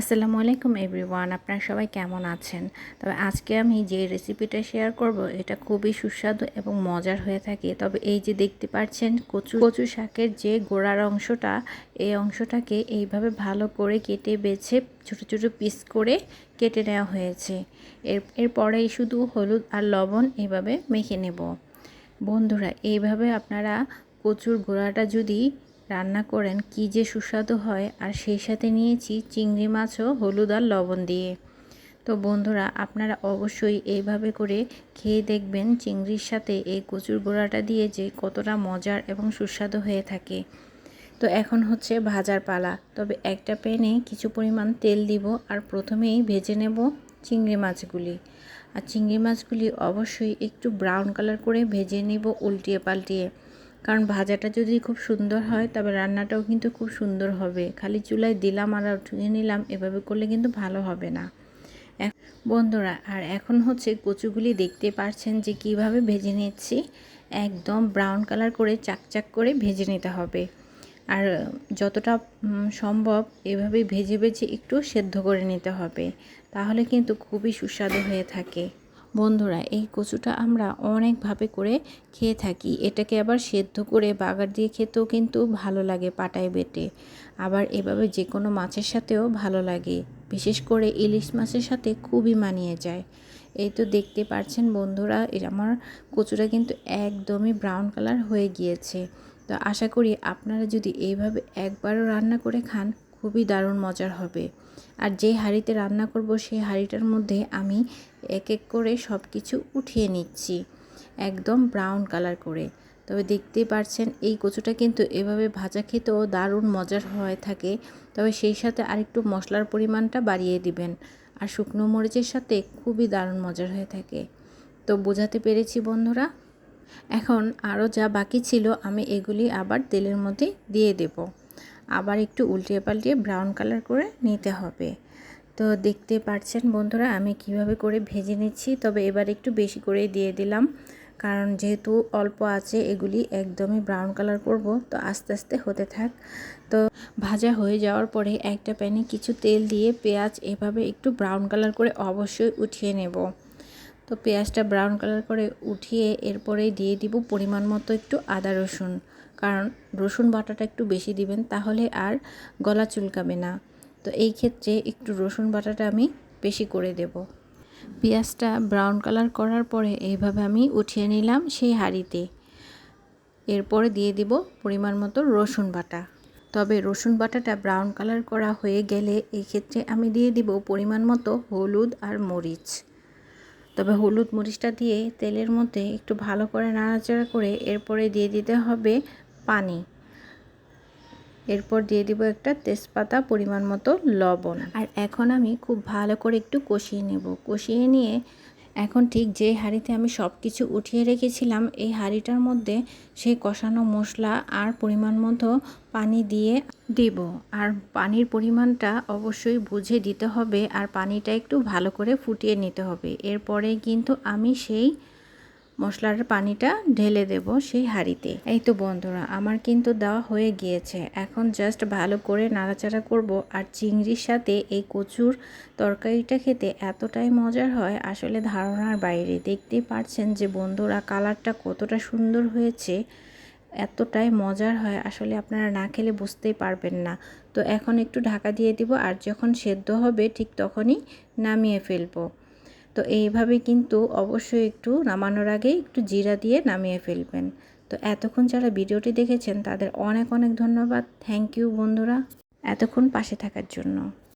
আসসালামু আলাইকুম এভরিওয়ান, আপনারা সবাই কেমন আছেন? তবে আজকে আমি যে রেসিপিটা শেয়ার করব, এটা খুবই সুস্বাদু এবং মজার হয়ে থাকে। তবে এই যে দেখতে পাচ্ছেন, কচু কচু শাকের যে গোড়ার অংশটা, এই অংশটাকে এইভাবে ভালো করে কেটে বেছে ছোট ছোট পিস করে কেটে নেওয়া হয়েছে। এর এরপরেই শুধু হলুদ আর লবণ এভাবে মেখে নেব। বন্ধুরা, এইভাবে আপনারা কচুর গোড়াটা যদি রান্না করেন কি যে সুস্বাদু হয়, আর সেই সাথে নিয়েছি চিংড়ি মাছও হলুদ আর লবণ দিয়ে। তো বন্ধুরা, আপনারা অবশ্যই এইভাবে করে খেয়ে দেখবেন চিংড়ির সাথে এই কচুর গোড়াটা দিয়ে যে কতটা মজার এবং সুস্বাদু হয়ে থাকে। তো এখন হচ্ছে ভাজার পালা। তবে একটা প্যানে কিছু পরিমাণ তেল দিব আর প্রথমেই ভেজে নেব চিংড়ি মাছগুলি। আর চিংড়ি মাছগুলি অবশ্যই একটু ব্রাউন কালার করে ভেজে নেব উল্টিয়ে পাল্টিয়ে। কারণ ভাজাটা যদি খুব সুন্দর হয়, তবে রান্নাটাও কিন্তু খুব সুন্দর হবে। খালি চুলায় দিলাম আর উঠিয়ে নিলাম, এভাবে করলে কিন্তু ভালো হবে না। বন্ধুরা, আর এখন হচ্ছে কচুগুলি দেখতে পারছেন যে কীভাবে ভেজে নিচ্ছি। একদম ব্রাউন কালার করে চাকচাক করে ভেজে নিতে হবে। আর যতটা সম্ভব এভাবে ভেজে ভেজে একটু সেদ্ধ করে নিতে হবে। তাহলে কিন্তু খুবই সুস্বাদু হয়ে থাকে। বন্ধুরা, এই কচুটা আমরা অনেকভাবে করে খেয়ে থাকি। এটাকে আবার সেদ্ধ করে বাগার দিয়ে খেতেও কিন্তু ভালো লাগে পাটায় বেটে। আবার এভাবে যে কোনো মাছের সাথেও ভালো লাগে। বিশেষ করে ইলিশ মাছের সাথে খুবই মানিয়ে যায়। এই তো দেখতে পাচ্ছেন বন্ধুরা আমার কচুটা কিন্তু একদমই ব্রাউন কালার হয়ে গিয়েছে। তো আশা করি আপনারা যদি এইভাবে একবারও রান্না করে খান খুবই দারুণ মজার হবে। আর যে হাঁড়িতে রান্না করব, সেই হাঁড়িটার মধ্যে আমি এক এক করে সব কিছু উঠিয়ে নিচ্ছি, একদম ব্রাউন কালার করে। তবে দেখতেই পারছেন, এই কচুটা কিন্তু এভাবে ভাজা খেতেও দারুণ মজার হয়ে থাকে। তবে সেই সাথে আরেকটু মশলার পরিমাণটা বাড়িয়ে দিবেন। আর শুকনো মরিচের সাথে খুবই দারুণ মজার হয়ে থাকে। তো বোঝাতে পেরেছি বন্ধুরা? এখন আরও যা বাকি ছিল, আমি এগুলি আবার তেলের মধ্যে দিয়ে দেবো। আবার একটু উল্টিয়ে পাল্টিয়ে ব্রাউন কালার করে নিতে হবে। তো দেখতে পাচ্ছেন বন্ধুরা, আমি কীভাবে করে ভেজে নিচ্ছি। তবে এবার একটু বেশি করে দিয়ে দিলাম, কারণ যেহেতু অল্প আছে, এগুলি একদমই ব্রাউন কালার করব, তো আস্তে আস্তে হতে থাক। তো ভাজা হয়ে যাওয়ার পরে একটা প্যানে কিছু তেল দিয়ে পেঁয়াজ এভাবে একটু ব্রাউন কালার করে অবশ্যই উঠিয়ে নেব। তো পেঁয়াজটা ব্রাউন কালার করে উঠিয়ে এরপরেই দিয়ে দিব পরিমাণ মতো একটু আদা রসুন। কারণ রসুন বাটাটা একটু বেশি দিবেন, তাহলে আর গলা চুলকাবে না। তো এই ক্ষেত্রে একটু রসুন বাটাটা আমি বেশি করে দেব। পেঁয়াজটা ব্রাউন কালার করার পরে এইভাবে আমি উঠিয়ে নিলাম সেই হাঁড়িতে। এরপরে দিয়ে দিব পরিমাণ মতো রসুন বাটা। তবে রসুন বাটাটা ব্রাউন কালার করা হয়ে গেলে এই ক্ষেত্রে আমি দিয়ে দিব পরিমাণ মতো হলুদ আর মরিচ। তবে হলুদ মরিচটা দিয়ে তেলের মধ্যে একটু ভালো করে নাড়াচাড়া করে এরপরে দিয়ে দিতে হবে পানি। এরপর দিয়ে দিব একটা তেজপাতা পরিমাণ মতো লবণ। আর এখন আমি খুব ভালো করে একটু কষিয়ে নেব। কষিয়ে নিয়ে এখন ঠিক যে হাঁড়িতে আমি সব কিছু উঠিয়ে রেখেছিলাম, এই হাঁড়িটার মধ্যে সেই কষানো মশলা আর পরিমাণ মতো পানি দিয়ে দেব। আর পানির পরিমাণটা অবশ্যই বুঝে দিতে হবে আর পানিটা একটু ভালো করে ফুটিয়ে নিতে হবে। এরপরে কিন্তু আমি সেই মশলার পানিটা ঢেলে দেব সেই হাঁড়িতে। এই তো বন্ধুরা, আমার কিন্তু দেওয়া হয়ে গিয়েছে। এখন জাস্ট ভালো করে নাড়াচাড়া করব আর চিংড়ির সাথে এই কচুর তরকারিটা খেতে এতটাই মজার হয়, আসলে ধারণার বাইরে। দেখতেই পারছেন যে বন্ধুরা, কালারটা কতটা সুন্দর হয়েছে, এতটাই মজার হয়, আসলে আপনারা না খেলে বুঝতেই পারবেন না। তো এখন একটু ঢাকা দিয়ে দিব আর যখন সেদ্ধ হবে ঠিক তখনই নামিয়ে ফেলব। তো এইভাবে কিন্তু অবশ্যই একটু নামানোর আগে একটু জিরা দিয়ে নামিয়ে ফেলবেন। তো এতক্ষণ যারা ভিডিওটি দেখেছেন তাদের অনেক অনেক ধন্যবাদ। থ্যাংক ইউ বন্ধুরা। এতক্ষণ পাশে থাকার জন্য।